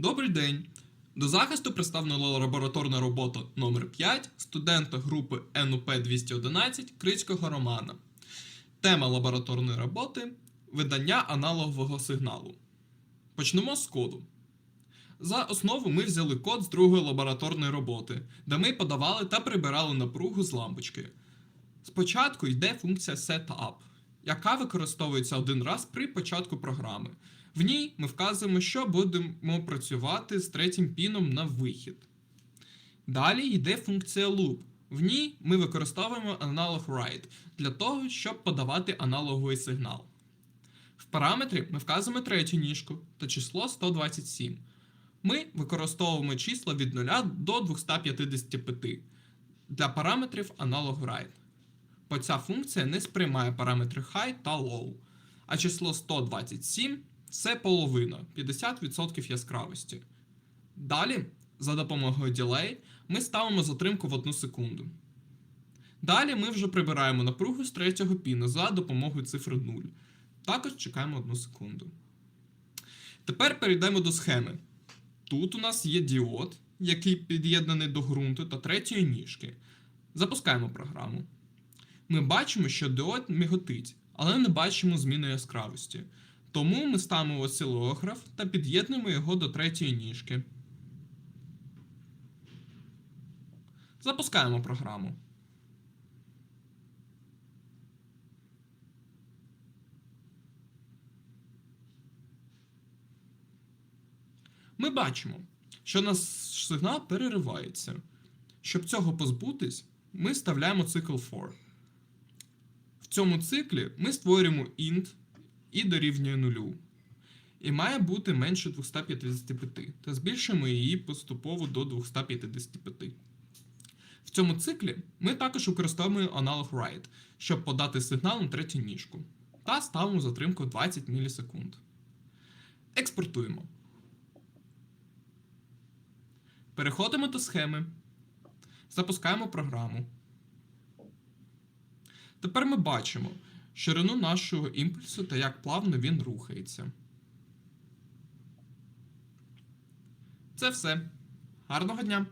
Добрий день! До захисту представлена лабораторна робота номер 5 студента групи НУП 211 Крицького Романа. Тема лабораторної роботи видання аналогового сигналу. Почнемо з коду. За основу ми взяли код з другої лабораторної роботи, де ми подавали та прибирали напругу з лампочки. Спочатку йде функція setup, яка використовується один раз при початку програми. В ній ми вказуємо, що будемо працювати з третім піном на вихід. Далі йде функція loop. В ній ми використовуємо аналог write для того, щоб подавати аналоговий сигнал. В параметрі ми вказуємо третю ніжку та число 127. Ми використовуємо числа від 0 до 255 для параметрів аналог write. Бо ця функція не сприймає параметри high та low, а число 127 це половина 50% яскравості. Далі, за допомогою delay, ми ставимо затримку в 1 секунду. Далі ми вже прибираємо напругу з третього піну за допомогою цифри 0. Також чекаємо 1 секунду. Тепер перейдемо до схеми. Тут у нас є діод, який під'єднаний до ґрунту та третьої ніжки. Запускаємо програму. Ми бачимо, що діод міготить, але не бачимо зміни яскравості. Тому ми ставимо осцилограф та під'єднуємо його до третьої ніжки. Запускаємо програму. Ми бачимо, що наш сигнал переривається. Щоб цього позбутись, ми вставляємо цикл for. В цьому циклі ми створюємо int і дорівнює нулю. І має бути менше 255 та збільшуємо її поступово до 255. В цьому циклі ми також використовуємо аналог write, щоб подати сигнал на третю ніжку. Та ставимо затримку 20 мілісекунд. Експортуємо. Переходимо до схеми. Запускаємо програму. Тепер ми бачимо ширину нашого імпульсу та як плавно він рухається. Це все. Гарного дня!